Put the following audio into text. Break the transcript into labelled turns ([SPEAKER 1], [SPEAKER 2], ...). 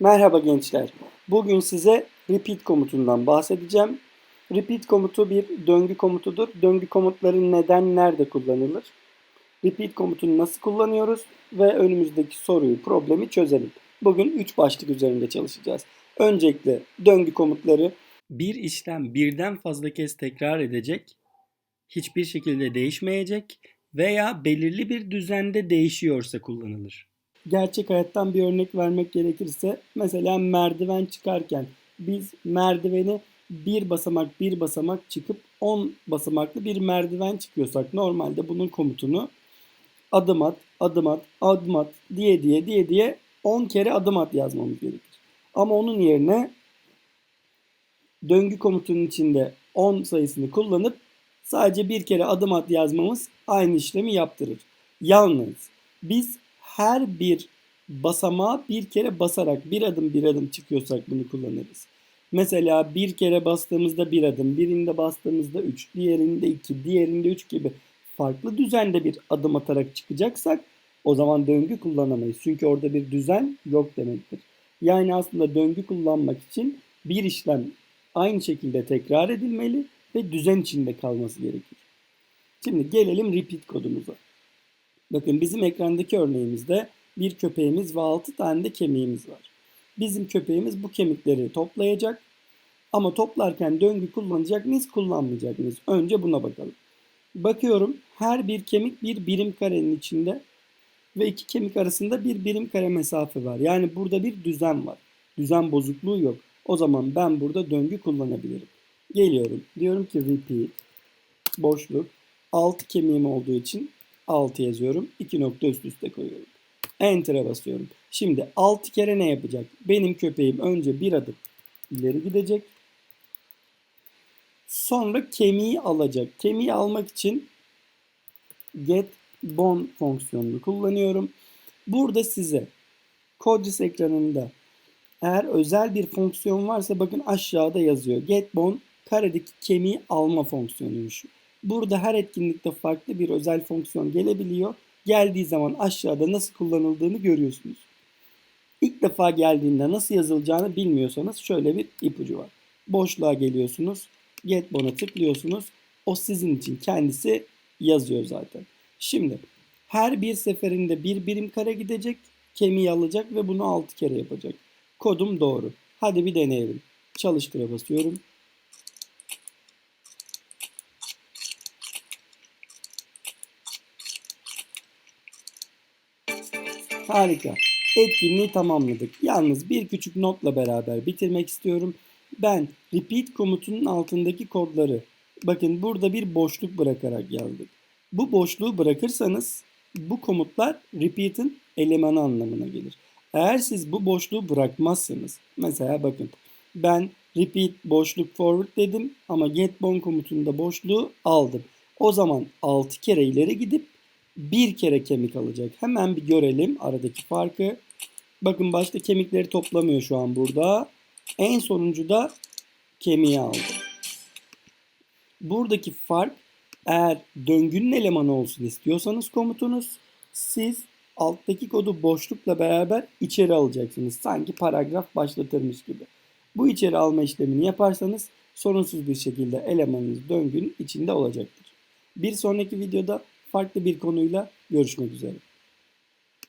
[SPEAKER 1] Merhaba gençler. Bugün size repeat komutundan bahsedeceğim. Repeat komutu bir döngü komutudur. Döngü komutları neden, nerede kullanılır? Repeat komutunu nasıl kullanıyoruz? Ve önümüzdeki soruyu, problemi çözelim. Bugün 3 başlık üzerinde çalışacağız. Öncelikle döngü komutları bir işlem birden fazla kez tekrar edecek, hiçbir şekilde değişmeyecek veya belirli bir düzende değişiyorsa kullanılır. Gerçek hayattan bir örnek vermek gerekirse mesela merdiven çıkarken biz merdiveni bir basamak bir basamak çıkıp 10 basamaklı bir merdiven çıkıyorsak normalde bunun komutunu adım at, adım at, adım at diye diye diye diye 10 kere adım at yazmamız gerekir. Ama onun yerine döngü komutunun içinde 10 sayısını kullanıp sadece bir kere adım at yazmamız aynı işlemi yaptırır. Yalnız biz her bir basamağa bir kere basarak bir adım bir adım çıkıyorsak bunu kullanırız. Mesela bir kere bastığımızda bir adım, birinde bastığımızda 3, diğerinde 2, diğerinde 3 gibi farklı düzende bir adım atarak çıkacaksak o zaman döngü kullanamayız. Çünkü orada bir düzen yok demektir. Yani aslında döngü kullanmak için bir işlem aynı şekilde tekrar edilmeli ve düzen içinde kalması gerekir. Şimdi gelelim repeat kodumuza. Bakın bizim ekrandaki örneğimizde bir köpeğimiz ve 6 tane de kemiğimiz var. Bizim köpeğimiz bu kemikleri toplayacak. Ama toplarken döngü kullanacak mıyız, kullanmayacak mıyız? Önce buna bakalım. Bakıyorum her bir kemik bir birim karenin içinde ve iki kemik arasında bir birim kare mesafe var. Yani burada bir düzen var. Düzen bozukluğu yok. O zaman ben burada döngü kullanabilirim. Geliyorum. Diyorum ki repeat boşluk 6 kemiğim olduğu için 6 yazıyorum. 2 nokta üst üste koyuyorum. Enter'a basıyorum. Şimdi 6 kere ne yapacak? Benim köpeğim önce bir adım ileri gidecek. Sonra kemiği alacak. Kemiği almak için get bone fonksiyonunu kullanıyorum. Burada size Codis ekranında eğer özel bir fonksiyon varsa bakın aşağıda yazıyor. Get bone karedeki kemiği alma fonksiyonuymuş. Burada her etkinlikte farklı bir özel fonksiyon gelebiliyor. Geldiği zaman aşağıda nasıl kullanıldığını görüyorsunuz. İlk defa geldiğinde nasıl yazılacağını bilmiyorsanız şöyle bir ipucu var. Boşluğa geliyorsunuz. Get bone'a tıklıyorsunuz. O sizin için kendisi yazıyor zaten. Şimdi her bir seferinde bir birim kare gidecek, kemiği alacak ve bunu 6 kere yapacak. Kodum doğru. Hadi bir deneyelim. Çalıştıra basıyorum. Harika. Etkinliği tamamladık. Yalnız bir küçük notla beraber bitirmek istiyorum. Ben repeat komutunun altındaki kodları bakın burada bir boşluk bırakarak yazdık. Bu boşluğu bırakırsanız bu komutlar repeat'in elemanı anlamına gelir. Eğer siz bu boşluğu bırakmazsanız mesela bakın ben repeat boşluk forward dedim ama get bon komutunda boşluğu aldım. O zaman 6 kere ileri gidip bir kere kemik alacak. Hemen bir görelim aradaki farkı. Bakın başta kemikleri toplamıyor şu an burada. En sonuncu da kemiği aldı. Buradaki fark eğer döngünün elemanı olsun istiyorsanız komutunuz siz alttaki kodu boşlukla beraber içeri alacaksınız. Sanki paragraf başlatırmış gibi. Bu içeri alma işlemini yaparsanız sorunsuz bir şekilde elemanınız döngünün içinde olacaktır. Bir sonraki videoda farklı bir konuyla görüşmek üzere.